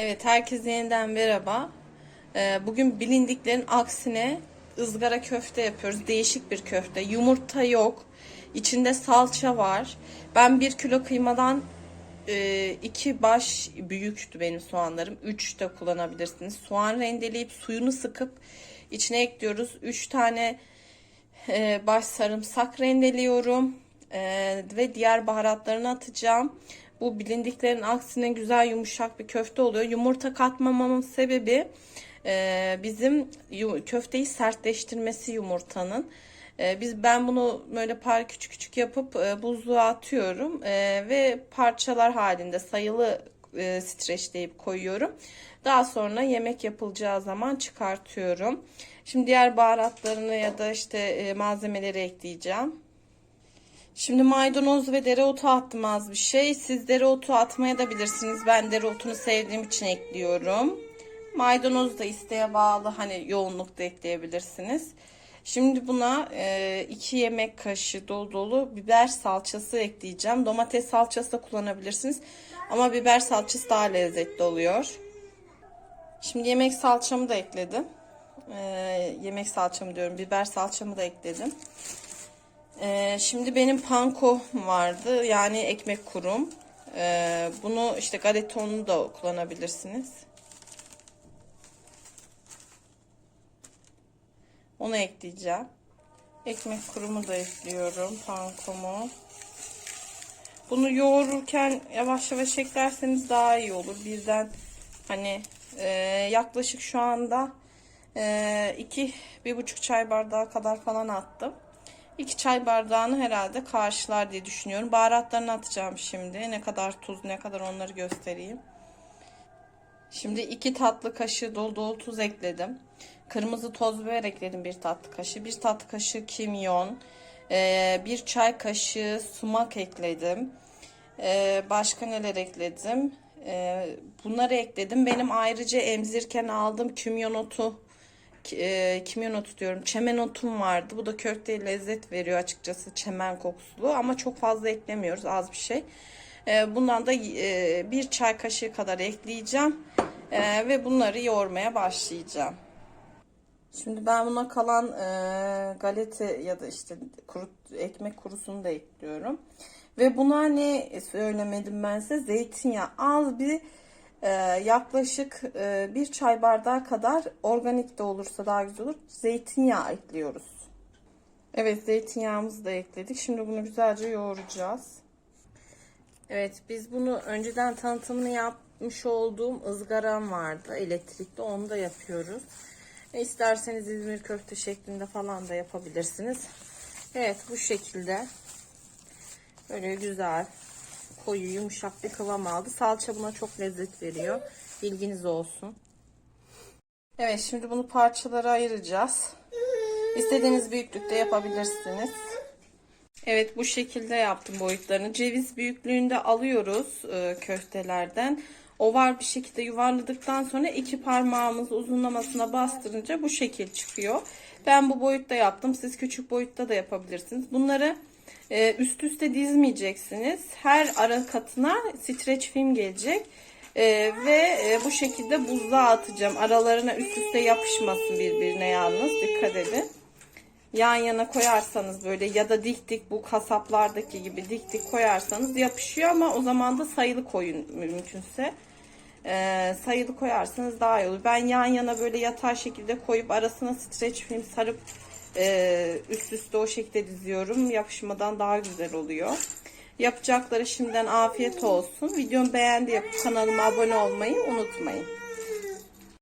Evet, herkese yeniden merhaba. Ee, Bugün bilindiklerin aksine ızgara köfte yapıyoruz. Değişik bir köfte. Yumurta yok. İçinde salça var. Ben bir kilo kıymadan e, iki baş büyüktü benim soğanlarım. Üç de kullanabilirsiniz. Soğan rendeleyip suyunu sıkıp içine ekliyoruz. Üç tane e, baş sarımsak rendeliyorum E, ve diğer baharatlarını atacağım. Bu bilindiklerin aksine güzel yumuşak bir köfte oluyor. Yumurta katmamamın sebebi e, bizim köfteyi sertleştirmesi yumurtanın. E, biz ben bunu böyle par küçük küçük yapıp e, buzluğa atıyorum E, ve parçalar halinde sayılı e, streçleyip koyuyorum. Daha sonra yemek yapılacağı zaman çıkartıyorum. Şimdi diğer baharatlarını ya da işte e, malzemeleri ekleyeceğim. Şimdi maydanoz ve dereotu attım az bir şey. Siz dereotu atmaya da bilirsiniz. Ben dereotunu sevdiğim için ekliyorum. Maydanoz da isteğe bağlı hani yoğunlukta ekleyebilirsiniz. Şimdi buna 2 yemek kaşığı dolu dolu biber salçası ekleyeceğim. Domates salçası da kullanabilirsiniz. Ama biber salçası daha lezzetli oluyor. Şimdi yemek salçamı da ekledim. Ee, yemek salçamı diyorum. Biber salçamı da ekledim. Ee, şimdi benim panko vardı. Yani ekmek kurum. Ee, bunu işte galetonunu da kullanabilirsiniz. Onu ekleyeceğim. Ekmek kurumu da ekliyorum. Pankomu. Bunu yoğururken yavaş yavaş eklerseniz daha iyi olur. Birden hani e, yaklaşık şu anda e, iki bir buçuk çay bardağı kadar falan attım. 2 çay bardağını herhalde karşılar diye düşünüyorum. Baharatlarını atacağım şimdi. Ne kadar tuz, ne kadar onları göstereyim. Şimdi 2 tatlı kaşığı dolu dolu tuz ekledim. Kırmızı toz biber ekledim 1 tatlı kaşığı. 1 tatlı kaşığı kimyon. 1 çay kaşığı sumak ekledim. Ee, başka neler ekledim? Ee, bunları ekledim. Benim ayrıca emzirken aldığım kimyon otu e, kimyon otu diyorum. Çemen otum vardı. Bu da köfteye lezzet veriyor açıkçası. Çemen kokusulu ama çok fazla eklemiyoruz. Az bir şey. E, bundan da e, bir çay kaşığı kadar ekleyeceğim. E, ve bunları yoğurmaya başlayacağım. Şimdi ben buna kalan e, galeta ya da işte kuru, ekmek kurusunu da ekliyorum. Ve buna ne söylemedim ben size? Zeytinyağı az bir e, yaklaşık e, bir çay bardağı kadar organik de olursa daha güzel olur. Zeytinyağı ekliyoruz. Evet zeytinyağımızı da ekledik. Şimdi bunu güzelce yoğuracağız. Evet biz bunu önceden tanıtımını yapmış olduğum ızgaram vardı elektrikli onu da yapıyoruz. E, isterseniz İzmir köfte şeklinde falan da yapabilirsiniz. Evet bu şekilde böyle güzel koyu yumuşak bir kıvam aldı. Salça buna çok lezzet veriyor. Bilginiz olsun. Evet şimdi bunu parçalara ayıracağız. İstediğiniz büyüklükte yapabilirsiniz. Evet bu şekilde yaptım boyutlarını. Ceviz büyüklüğünde alıyoruz e, köftelerden. Oval bir şekilde yuvarladıktan sonra iki parmağımızı uzunlamasına bastırınca bu şekil çıkıyor. Ben bu boyutta yaptım. Siz küçük boyutta da yapabilirsiniz. Bunları e, üst üste dizmeyeceksiniz. Her ara katına streç film gelecek. E, ve e, bu şekilde buzluğa atacağım. Aralarına üst üste yapışmasın birbirine yalnız. Dikkat edin yan yana koyarsanız böyle ya da dik dik bu kasaplardaki gibi dik dik koyarsanız yapışıyor ama o zaman da sayılı koyun mümkünse. Ee, sayılı koyarsanız daha iyi olur. Ben yan yana böyle yatay şekilde koyup arasına streç film sarıp e, üst üste o şekilde diziyorum. Yapışmadan daha güzel oluyor. Yapacakları şimdiden afiyet olsun. Videomu beğendi yapıp kanalıma abone olmayı unutmayın.